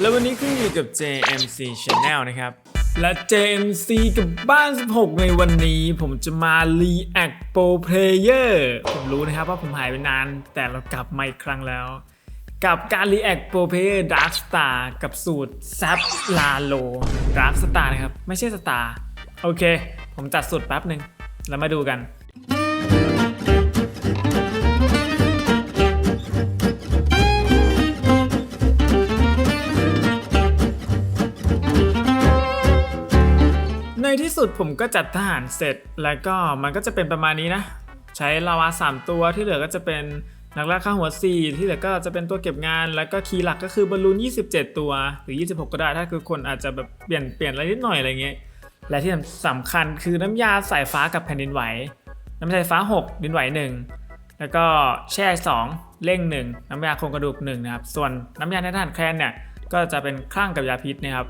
แล้ววันนี้ขึ้นอยู่กับ JMC Channel นะครับ และ JMC กับบ้าน 16 ในวันนี้ ผมจะมา React Pro Player ผมรู้นะครับว่าผมหายไปนาน แต่เรากลับมาอีกครั้งแล้ว กับการ React Pro Player Dark Star กับสูตร Zap Lalo Dark Star นะครับ ไม่ใช่ Star โอเค ผมจัดสูตรแป๊บหนึ่งแล้วมาดูกัน สุดผมก็จัดทหารเสร็จ แล้วก็มันก็จะเป็นประมาณนี้นะ ใช้ลาวา 3 ตัวที่เหลือก็จะเป็นนักล่าข้าหัว 4 ที่เหลือก็จะเป็นตัวเก็บงาน แล้วก็คีย์หลักก็คือบอลลูน 27 ตัว หรือ 26 ก็ได้ถ้าคือคนอาจจะแบบเปลี่ยนเปลี่ยนอะไรนิดหน่อยอะไรเงี้ยและที่สำคัญคือน้ำยาสายฟ้ากับแผ่นดินไหว น้ำยาสายฟ้า 6 ดินไหว 1 แล้วก็แช่ 2 เร่ง 1 น้ำยาโครงกระดูก 1 นะครับ ส่วนน้ำยาในทหารแคลนเนี่ยก็จะเป็นคลั่งกับยาพิษนะครับ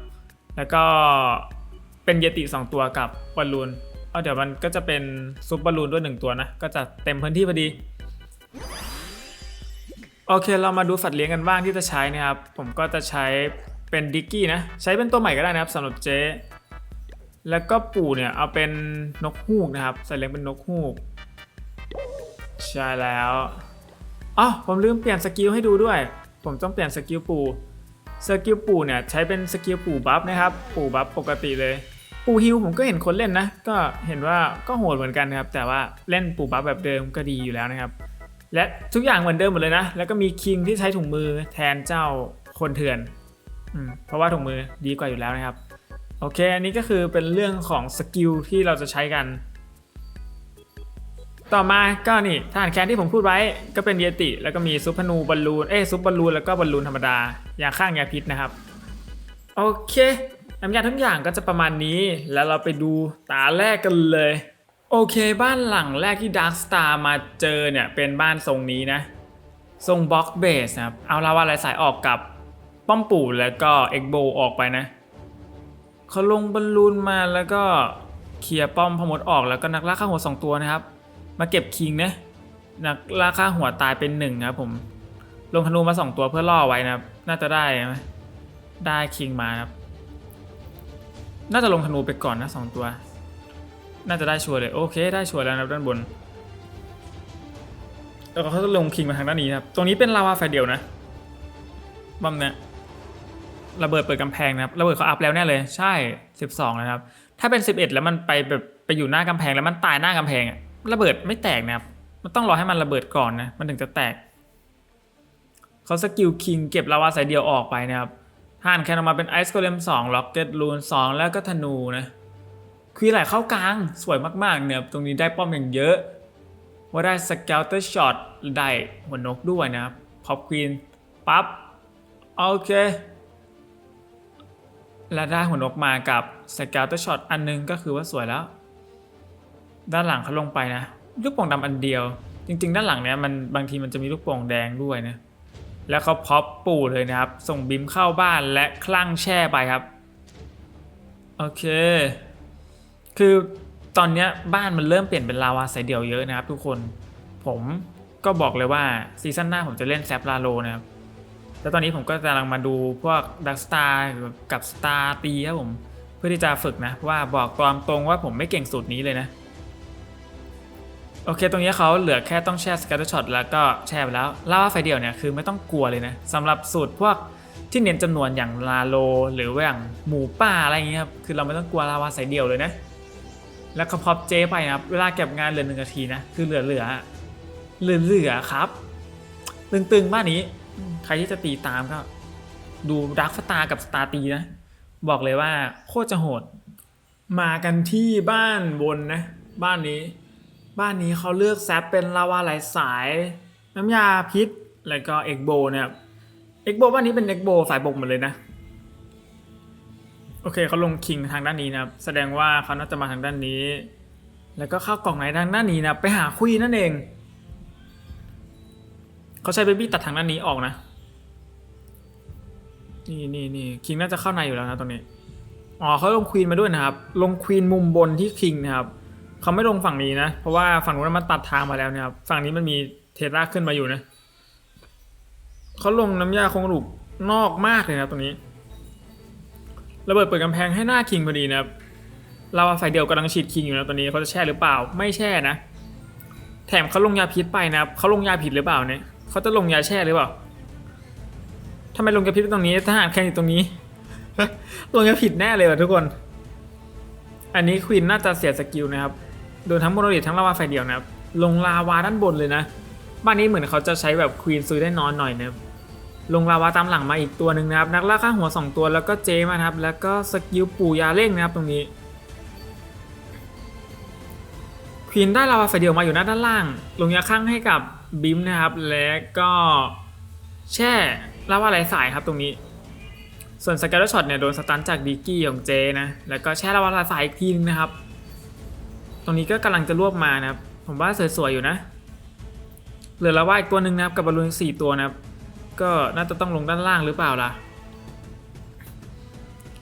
แล้วก็ เป็นเยติ2ตัวกับบอลลูนเอาเดี๋ยวมันก็จะเป็นซุปบอลลูนด้วย 1 ตัวนะ ก็จะเต็มพื้นที่พอดี โอเคเรามาดูสัตว์เลี้ยงกันบ้างที่จะใช้นะครับ ผมก็จะใช้เป็นดิกกี้นะ ใช้เป็นตัวใหม่ก็ได้นะครับสำหรับเจ๊แล้วก็ปู่เนี่ยเอาเป็นนกฮูกนะครับสัตว์เลี้ยงเป็นนกฮูก ใช่แล้วอ๋อผมลืมเปลี่ยนสกิลให้ดูด้วย ผมต้องเปลี่ยนสกิลปู่สกิลปู่เนี่ยใช้เป็นสกิลปู่บัฟนะครับ ปู่บัฟปกติเลย ปูฮิวผมก็เห็นคนเล่นนะ ก็เห็นว่าก็โหดเหมือนกันนะครับ แต่ว่าเล่นปูบัฟแบบเดิมก็ดีอยู่แล้วนะครับ และทุกอย่างเหมือนเดิมหมดเลยนะ แล้วก็มีคิงที่ใช้ถุงมือแทนเจ้าคนเถื่อนอืมเพราะว่าถุงมือดีกว่าอยู่แล้วนะครับ โอเค อันนี้ก็คือเป็นเรื่องของสกิลที่เราจะใช้กัน ต่อมาก็นี่ทหารแคนที่ผมพูดไว้ก็เป็นเยติ แล้วก็มีซุปพนูบอลลูน เอ้ซุปบอลลูนแล้วก็บอลลูนธรรมดา ยาข้างยาพิษนะครับ โอเค น้ำยาทุกอย่างก็จะประมาณนี้ แล้วเราไปดูตาแรกกันเลย โอเค บ้านหลังแรกที่ Dark Star มาเจอเนี่ยเป็นบ้านทรงนี้นะ ทรงบล็อกเบสนะครับ เอาลาวาลายสายออกกับป้อมปู่แล้วก็เอ็กโบออกไปนะเขาลงบอลลูนมาแล้วก็เคลียร์ป้อมพมดออกแล้วก็นักล่าข้าหัวสองตัวนะครับ มาเก็บคิงนะนักล่าข้าหัวตายเป็นหนึ่งครับผมลงธนูมาสองตัวเพื่อล่อไว้นะครับ น่าจะได้ไหมได้คิงมาครับ น่าจะลงธนูไปก่อนนะสองตัว น่าจะได้ชัวร์เลยโอเคได้ชัวร์แล้วนะด้านบน แล้วเขาจะลงคิงมาทางด้านนี้นะครับ ตรงนี้เป็นลาวาไฟเดียวนะบอมเนี่ยระเบิดเปิดกำแพงนะครับระเบิดเขาอัพแล้วแน่เลยใช่ 12นะครับ ถ้าเป็น 11 แล้วมันไปแบบไปอยู่หน้ากำแพงแล้วมันตายหน้ากำแพงอะระเบิดไม่แตกนะครับ มันต้องรอให้มันระเบิดก่อนนะมันถึงจะแตกเขาสกิลคิงเก็บลาวาสายเดียวออกไปนะครับ ห่านแคนออกมาเป็นไอซ์โกเลม2ล็อกเก็ตลูน2แล้วก็ธนูนะคือไหลเข้ากลางสวยมากๆเนี่ยตรงนี้ได้ป้อมอย่างเยอะ ว่าได้สเกลเตอร์ช็อตได้หัวนกด้วยนะครับพอปควีนปั๊บโอเค และได้หัวนกมากับสเกลเตอร์ช็อตอันนึงก็คือว่าสวยแล้ว ด้านหลังเขาลงไปนะ ลูกโป่งดำอันเดียว จริง ๆ ด้านหลังเนี้ยมันบางทีมันจะมีลูกโป่งแดงด้วยนะ แล้วเขาพ็อปปู่เลยนะครับ ส่งบิมเข้าบ้านและคลั่งแช่ไปครับ โอเค คือตอนนี้บ้านมันเริ่มเปลี่ยนเป็นลาวาใสเดี่ยวเยอะนะครับทุกคน ผมก็บอกเลยว่าซีซั่นหน้าผมจะเล่นแซปลาโลนะครับ แล้วตอนนี้ผมก็กำลังมาดูพวกดักสตาร์กับสตาร์ตีครับผม เพื่อที่จะฝึกนะว่าบอกตามตรงว่าผมไม่เก่งสูตรนี้เลยนะ โอเค ตรงนี้เขาเหลือแค่ต้องแช่ส c ก t เตช็อตแล้วก็แช่ไปแล้วล่าวาไฟเดียวเนี่ยคือไม่ต้องกลัวเลยนะสำหรับสูตรพวกที่เน้นจำนวนอย่างลาโล หรือว่าอย่างหมูป่าอะไรอย่างเงี้ยครับคือเราไม่ต้องกลัวลาวาสายเดียวเลยนะ แล้วเขาพอบเจไปนะครับเวลาเก็บงานเหลือหนึ่งนาทีนะคือเหลือเหลือเหลือเหลือๆครับตึงๆบ้านนี้ ใครที่จะตีตามก็ดูดักสตาร์กับสตาร์ตีนะ บอกเลยว่าโคตรจะโหด มากันที่บ้านบนนะ บ้านนี้ บ้านนี้เขาเลือกแซปเป็นลาวาไหลสาย น้ำยาพิษ แล้วก็เอกโบเนี่ยเอกโบบ้านนี้เป็นเอกโบสายบกหมดเลยนะ โอเคเขาลงคิงทางด้านนี้นะแสดงว่าเขาน่าจะมาทางด้านนี้ แล้วก็เข้ากล่องไหนทางด้านนี้นะไปหาคุยนั่นเองเขาใช้เบบี้ตัดทางด้านนี้ออกนะนี่นี่นี่คิงน่าจะเข้าในอยู่แล้วนะตรงนี้ อ๋อเขาลงควีนมาด้วยนะครับ ลงควีนมุมบนที่คิงนะครับ เขาไม่ลงฝั่งนี้นะ เพราะว่าฝั่งนู้นมันตัดทางมาแล้วนะครับฝั่งนี้มันมีเทราขึ้นมาอยู่นะเขาลงน้ำยาคงกระดูกนอกมากเลยนะตรงนี้ระเบิดเปิดกำแพงให้หน้าคิงพอดีนะครับเราไฟเดียวกำลังฉีดคิงอยู่นะตอนนี้เขาจะแช่หรือเปล่าไม่แช่นะ แถมเขาลงยาพิษไปนะครับเขาลงยาผิดหรือเปล่าเนี่ยเขาจะลงยาแช่หรือเปล่าทำไมลงยาพิษตรงนี้ทหารแข่งอยู่ตรงนี้ลงยาผิดแน่เลยว่ะทุกคน อันนี้ควีนน่าจะเสียสกิลนะครับ โดนทั้งโมโนลิททั้งลาวาไฟเดียวนะครับลงลาวาด้านบนเลยนะ บ้านนี้เหมือนเขาจะใช้แบบควีนซื้อได้นอนหน่อยนะลงลาวาตามหลังมาอีกตัวหนึ่งนะครับ นักล่าข้างหัว 2 ตัวแล้วก็เจมานะครับ แล้วก็สกิลปู่ยาเร่งนะครับตรงนี้ควีนได้ลาวาไฟเดียวมาอยู่หน้าด้านล่าง ลงยาข้างให้กับบิมนะครับ และก็แช่ลาวาไหลสายครับตรงนี้ ส่วนสเกลช็อตเนี่ยโดนสตันจากดิกกี้ของเจนะ แล้วก็แช่ลาวาไหลสายอีกทีนึงนะครับ ตรงนี้ก็กำลังจะรวบมานะครับ ผมว่าสวยๆอยู่นะ เหลือลาวาอีกตัวหนึ่งนะครับกับบอลลูนสี่ตัวนะครับ ก็น่าจะต้องลงด้านล่างหรือเปล่าล่ะ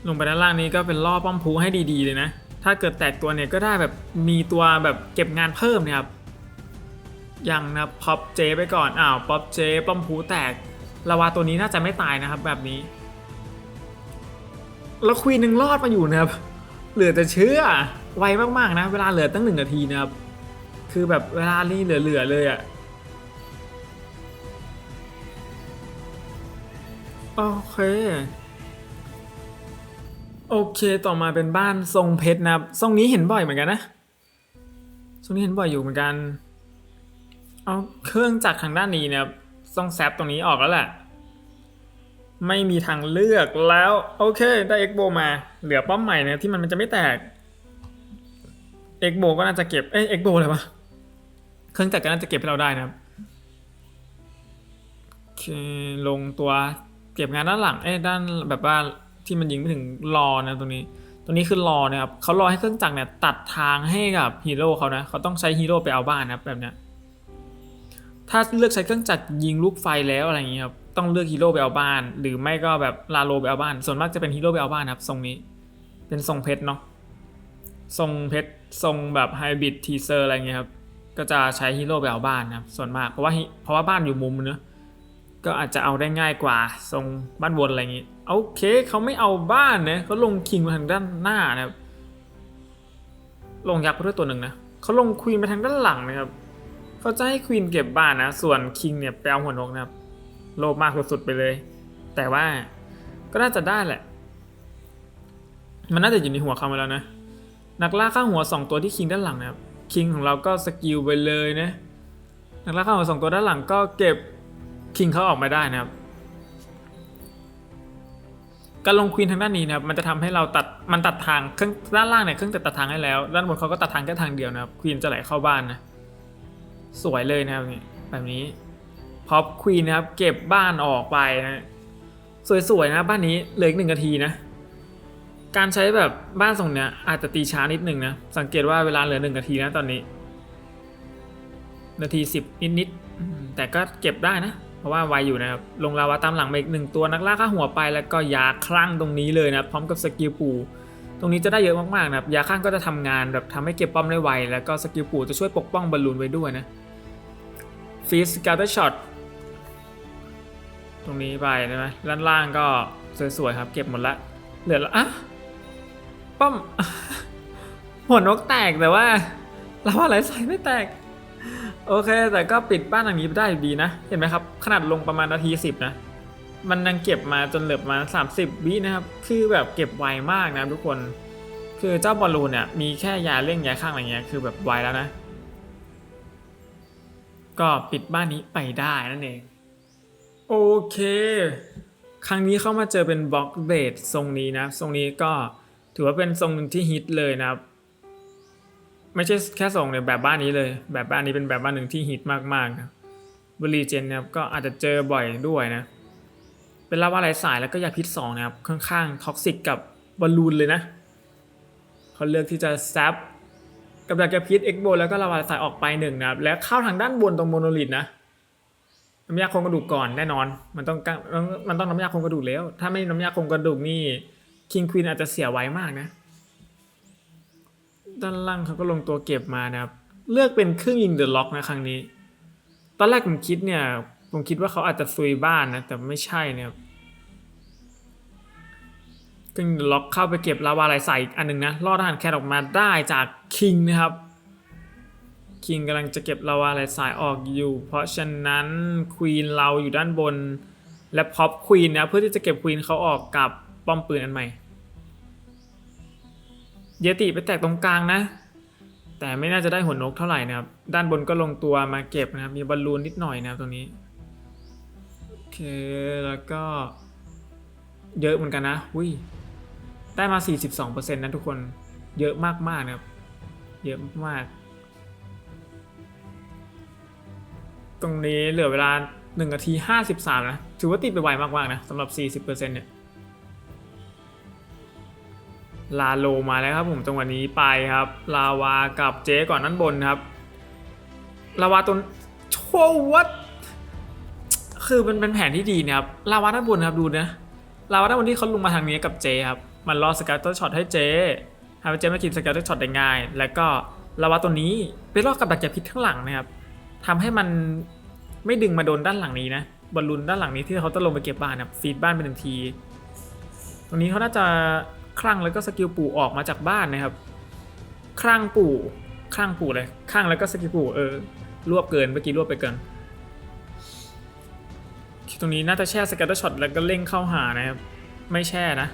ลงไปด้านล่างนี้ก็เป็นล่อป้อมพูให้ดีๆเลยนะ ถ้าเกิดแตกตัวเนี่ยก็ได้แบบมีตัวแบบเก็บงานเพิ่มนะครับยังนะพ็อปเจไปก่อน อ้าวป๊อปเจป้อมพูแตกลาวาตัวนี้น่าจะไม่ตายนะครับแบบนี้ แล้วควีนหนึ่งรอดมาอยู่นะครับ เหลือแต่เชื่อไวมากๆนะ เวลาเหลือตั้งหนึ่งนาทีนะครับ คือแบบเวลานี่เหลือๆเลยอะโอเค โอเคต่อมาเป็นบ้านทรงเพชรนะครับ ทรงนี้เห็นบ่อยเหมือนกันนะ ทรงนี้เห็นบ่อยอยู่เหมือนกัน เอาเครื่องจักรทางด้านนี้นะครับต้องแซปตรงนี้ออกแล้วแหละ ไม่มีทางเลือกแล้ว โอเค ได้เอ็กโบมา เหลือป้อมใหม่เนะที่มันมันจะไม่แตกเอ็กโบก็น่าจะเก็บ เอ้ยเอ็กโบอะไรวะเครื่องจักรก็น่าจะเก็บให้เราได้นะครับลงตัวเก็บงานด้านหลังเอ้ยด้านแบบว่าที่มันยิงไม่ถึงรอนะตรงนี้ ตรงนี้คือรอนะครับเขารอให้เครื่องจักรเนี่ยตัดทางให้กับฮีโร่เขานะเขาต้องใช้ฮีโร่ไปเอาบ้านนะแบบเนี้ย ถ้าเลือกใช้เครื่องจักรยิงลูกไฟแล้วอะไรอย่างเงี้ยครับต้องเลือกฮีโร่ไปเอาบ้าน หรือไม่ก็แบบลาโลไปเอาบ้าน ส่วนมากจะเป็นฮีโร่ไปเอาบ้านครับทรงนี้ เป็นทรงเพชรเนาะทรงเพชรทรงแบบไฮบริดทีเซอร์อะไรเงี้ยครับก็จะใช้ฮีโร่ไปเอาบ้านนะครับส่วนมากเพราะว่าเพราะว่าบ้านอยู่มุมเนอะก็อาจจะเอาได้ง่ายกว่าทรงบ้านวนอะไรอย่างงี้โอเคเขาไม่เอาบ้านนะเขาลงคิงมาทางด้านหน้านะครับลงยักษ์ไปด้วยตัวหนึ่งนะเขาลงควีนไปทางด้านหลังนะครับ เขาจะให้ควีนเก็บบ้านนะ ส่วนคิงเนี่ยไปเอาหัวนกนะครับ โลภมากสุดๆไปเลย แต่ว่าก็น่าจะได้แหละ มันน่าจะอยู่ในหัวเขามาแล้วนะ นักล่าข้างหัว2ตัวที่คิงด้านหลังนะครับ คิงของเราก็สกิลไปเลยนะ นักล่าข้างหัวสองตัวด้านหลังก็เก็บคิงเขาออกมาได้นะครับ การลงควีนทางด้านนี้นะครับ มันจะทำให้เราตัด มันตัดทางเครื่องด้านล่างเนี่ยเครื่องตัดทางให้แล้ว ด้านบนเขาก็ตัดทางแค่ทางเดียวนะครับ ควีนจะไหลเข้าบ้านนะ สวยเลยนะครับนี่แบบนี้พอปควีนนะครับ เก็บบ้านออกไปนะสวยๆนะบ้านนี้เหลืออีกหนึ่งนาทีนะ การใช้แบบบ้านทรงเนี้ยอาจจะตีช้านิดหนึ่งนะ สังเกตว่าเวลาเหลือหนึ่งนาทีนะตอนนี้ นาทีสิบนิดๆแต่ก็เก็บได้นะ เพราะว่าไวอยู่นะครับ ลงลาวาตามหลังมาอีกหนึ่งตัวนักล่าข้าหัวไปแล้วก็ยาคลั่งตรงนี้เลยนะพร้อมกับสกิลปูตรงนี้จะได้เยอะมากๆนะครับยาคลั่งก็จะทำงานแบบทำให้เก็บป้อมได้ไวแล้วก็สกิลปูจะช่วยปกป้องบอลลูนไว้ด้วยนะ ฟีสการ์เตอร์ช็อตตรงนี้ไปใช่ไหมด้านล่างก็สวยๆครับ เก็บหมดละ เหลือละอะป้อมหัวนกแตกแต่ว่าเราว่าอะไรใส่ไม่แตก โอเค แต่ก็ปิดบ้านหลังนี้ได้ดีนะ เห็นไหมครับ ขนาดลงประมาณนาทีสิบนะ มันยังเก็บมาจนเหลือมาสามสิบวินะครับ คือแบบเก็บไวมากนะทุกคน คือเจ้าบอลลูนเนี่ยมีแค่ยาเร่งยาข้างอะไรเงี้ยคือแบบไวแล้วนะ ก็ปิดบ้านนี้ไปได้นั่นเอง โอเค ครั้งนี้เข้ามาเจอเป็นบล็อกเบดทรงนี้นะทรงนี้ก็ถือว่าเป็นทรงหนึ่งที่ฮิตเลยนะครับ ไม่ใช่แค่ทรงเนี่ยแบบบ้านนี้เลย แบบบ้านนี้เป็นแบบบ้านหนึ่งที่ฮิตมากๆนะบรีเจนนะครับก็อาจจะเจอบ่อยด้วยนะ เป็นลาวาไหลสายแล้วก็ยาพิษสองนะครับค่อนข้างท็อกซิกกับบอลลูนเลยนะเขาเลือกที่จะแซป กับดักยาพิษเอ็กโบแล้วก็ลาวาไหลสายออกไปหนึ่งนะครับ แล้วเข้าทางด้านบนตรงโมโนลิทนะน้ำยาโครงกระดูกก่อนแน่นอน มันต้องมันต้องน้ำยาโครงกระดูกแล้ว ถ้าไม่น้ำยาโครงกระดูกนี่คิงควีนอาจจะเสียไวมากนะ ด้านล่างเขาก็ลงตัวเก็บมานะครับ เลือกเป็นเครื่องยิงเดอะล็อกนะครั้งนี้ ตอนแรกผมคิดเนี่ย ผมคิดว่าเขาอาจจะซุยบ้านนะ แต่ไม่ใช่นะครับ ก็ล็อกเข้าไปเก็บลาวาไหลใส่อีกอันหนึ่งนะรอดทหารแคนออกมาได้จากคิงนะครับคิงกำลังจะเก็บลาวาไหลสายออกอยู่ เพราะฉะนั้นควีนเราอยู่ด้านบน และพ็อปควีนนะเพื่อที่จะเก็บควีนเขาออกกับป้อมปืนอันใหม่ เยติไปแตกตรงกลางนะ แต่ไม่น่าจะได้หัวนกเท่าไหร่นะครับ ด้านบนก็ลงตัวมาเก็บนะครับ มีบอลลูนนิดหน่อยนะครับตรงนี้ โอเค แล้วก็เยอะเหมือนกันนะ อุ้ย ได้มา 42%นะทุกคนเยอะมากๆนะครับ เยอะมากๆตรงนี้เหลือเวลา1นาที 53 นะ ถือว่าติดไปไวมากๆนะสำหรับ 40%เนี่ยลาโลมาแล้วครับผมจังหวะนี้ไปครับ ลาวากับเจ๊ก่อนนั้นบนครับ ลาวาตัวโชวัดคือมันเป็นแผนที่ดีนะครับ ลาวาด้านบนครับดูนะ ลาวาด้านบนที่เขาลงมาทางนี้กับเจครับ มันรอสกัตเตอร์ช็อตให้เจให้เจมากินสกัตเตอร์ช็อตได้ง่าย แล้วก็ลาวาตัวนี้ไปรอดกับดักจับพิษข้างหลังนะครับทำให้มันไม่ดึงมาโดนด้านหลังนี้นะบอลลูนด้านหลังนี้ที่เขาจะลงไปเก็บบ้านนะฟีดบ้านเป็นหนึ่งที ตรงนี้เขาน่าจะคลั่งแล้วก็สกิลปู่ออกมาจากบ้านนะครับคลั่งปู่คลั่งปู่เลยคลั่งแล้วก็สกิลปู่เออรวบเกินเมื่อกี้รวบไปเกินตรงนี้น่าจะแช่สกัตเตช็อตแล้วก็เร่งเข้าหานะครับไม่แช่นะ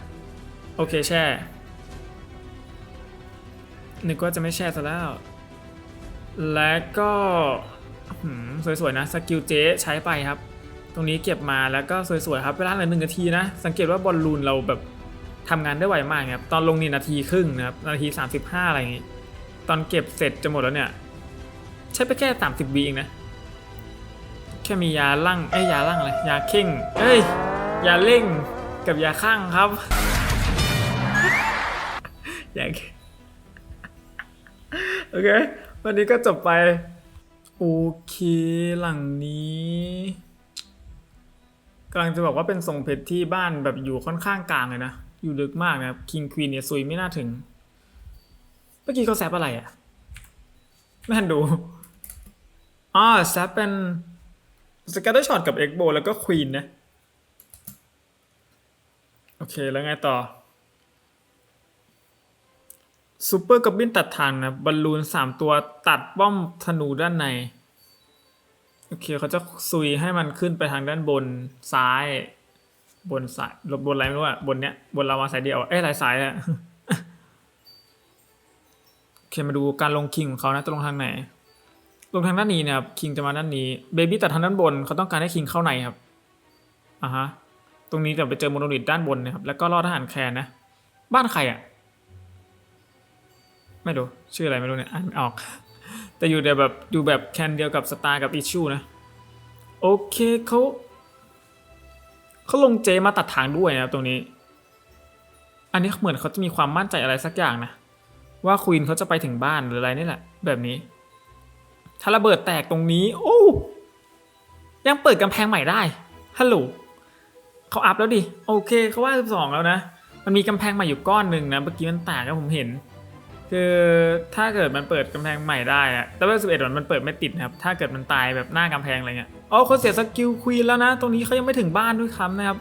โอเคแช่ นึกว่าจะไม่แช่ซะแล้ว และก็สวยๆนะสกิลเจ๊ใช้ไปครับ ตรงนี้เก็บมาแล้วก็สวยๆครับเวลาเหลือหนึ่งนาทีนะ สังเกตว่าบอลลูนเราแบบทำงานได้ไวมากครับ ตอนลงนี่นาทีครึ่งนะครับ นาที 35 อะไรอย่างงี้ ตอนเก็บเสร็จจะหมดแล้วเนี่ย ใช้ไปแค่ 30วิเองนะ แค่มียาลั่งเอ้ยยาลั่งอะไรยาเข่งเอ้ย ยาเร่งกับยาข้างครับ ยางโอเค วันนี้ก็จบไป โอเค หลังนี้กำลังจะบอกว่าเป็นทรงเพชรที่บ้านแบบอยู่ค่อนข้างกลางเลยนะ อยู่ลึกมากนะครับคิงควีนเนี่ยซุยไม่น่าถึง เมื่อกี้เขาแซปอะไรอะ่ะ ไม่ทันดูอ๋อแซปเป็นสกัตเตอร์ช็อตกับเอ็กโบแล้วก็ควีนนะ โอเค แล้วไงต่อ ซูเปอร์กับบินตัดทางนะบอลลูน3ตัวตัดป้อมธนูด้านใน โอเคเขาจะซุยให้มันขึ้นไปทางด้านบนซ้าย บนซ้ายบนอะไรไม่รู้อะบนเนี้ยบนลาวาสายเดียวเอ้ยหลายสายอะโอเคมาดูการลงคิงของเขานะจะลงทางไหน ลงทางด้านนี้นะครับคิงจะมาด้านนี้เบบี้ตัดทางด้านบนเขาต้องการให้คิงเข้าในครับอ่าฮะตรงนี้จะไปเจอโมโนลิทด้านบนนะครับแล้วก็รอดทหารแคร์นะ บ้านใครอะ่ะ ไม่รู้ ชื่ออะไรไม่รู้เนี่ยอ่านไม่ออก แต่อยู่เดียวแบบอยู่แบบแคนเดียวกับสตาร์กับอิชชูนะ โอเคเขาเขาลงเจมาตัดทางด้วยนะครับตรงนี้ อันนี้เหมือนเขาจะมีความมั่นใจอะไรสักอย่างนะ ว่าควีนเขาจะไปถึงบ้านหรืออะไรนี่แหละ แบบนี้ ถ้าระเบิดแตกตรงนี้ โอ้ยังเปิดกำแพงใหม่ได้ฮัลโหลเขาอัพแล้วดิ โอเคเขาว่า12แล้วนะ มันมีกำแพงใหม่อยู่ก้อนหนึ่งนะ เมื่อกี้มันแตกแล้วผมเห็น คือถ้าเกิดมันเปิดกำแพงใหม่ได้อะแต่ว่า11มันเปิดไม่ติดนะครับ ถ้าเกิดมันตายแบบหน้ากำแพงอะไรเงี้ยอ๋อเขาเสียสกิลควีนแล้วนะ ตรงนี้เขายังไม่ถึงบ้านด้วยคำนะครับ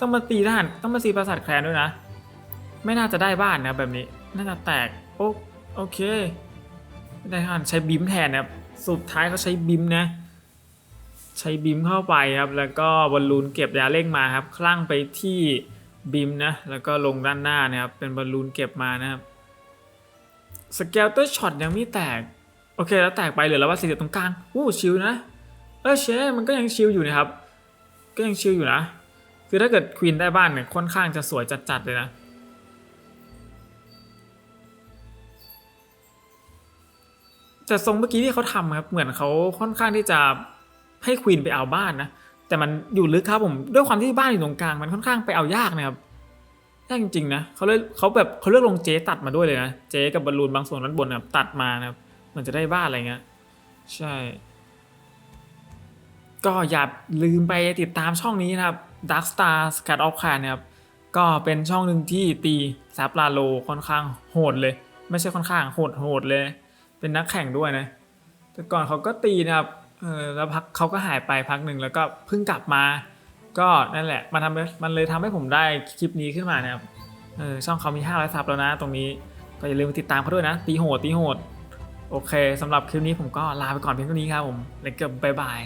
ต้องมาตีทหารต้องมาตีปราสาทแคลนด้วยนะ ไม่น่าจะได้บ้านนะแบบนี้ น่าจะแตก โอโอเค ได้ทหารใช้บิมแทนนะครับ สุดท้ายเขาใช้บิมนะ ใช้บิมเข้าไปครับ แล้วก็บอลลูนเก็บยาเร่งมาครับ คลั่งไปที่บิมนะ แล้วก็ลงด้านหน้านะครับ เป็นบอลลูนเก็บมานะครับ สเกลเตอร์ช็อตยังไม่แตก โอเค แล้วแตกไปเหลือแล้วว่าสีเหลืองตรงกลางอู้ชิลนะเออเชมันก็ยังชิลอยู่นะครับ ก็ยังชิลอยู่นะ คือถ้าเกิดควีนได้บ้านเนี่ยค่อนข้างจะสวยจัดๆเลยนะแต่ทรงเมื่อกี้ที่เขาทำครับเหมือนเขาค่อนข้างที่จะให้ควีนไปเอาบ้านนะแต่มันอยู่ลึกครับผมด้วยความที่บ้านอยู่ตรงกลางมันค่อนข้างไปเอายากนะครับ ยากจริงๆนะเขาเลยเขาแบบเขาเลือกลงเจตัดมาด้วยเลยนะเจ๊กับบอลลูนบางส่วนด้านบนนะครับตัดมานะครับมันจะได้บ้านอะไรเงี้ยใช่ ก็อย่าลืมไปติดตามช่องนี้นะครับ Dark Star Scat of Khan นะครับก็เป็นช่องหนึ่งที่ตีซับลาโลค่อนข้างโหดเลย ไม่ใช่ค่อนข้างโหดโหดเลย เป็นนักแข่งด้วยนะ แต่ก่อนเขาก็ตีนะครับเออแล้วพักเขาก็หายไปพักหนึ่งแล้วก็เพิ่งกลับมา ก็นั่นแหละมันทำให้มันเลยทำให้ผมได้คลิปนี้ขึ้นมานะครับเออช่องเขามี500ซับแล้วนะ ตรงนี้ก็อย่าลืมติดตามเขาด้วยนะ ตีโหดตีโหด โอเคสำหรับคลิปนี้ผมก็ลาไปก่อนเพียงเท่านี้ครับผมแล้วก็บ๊ายบาย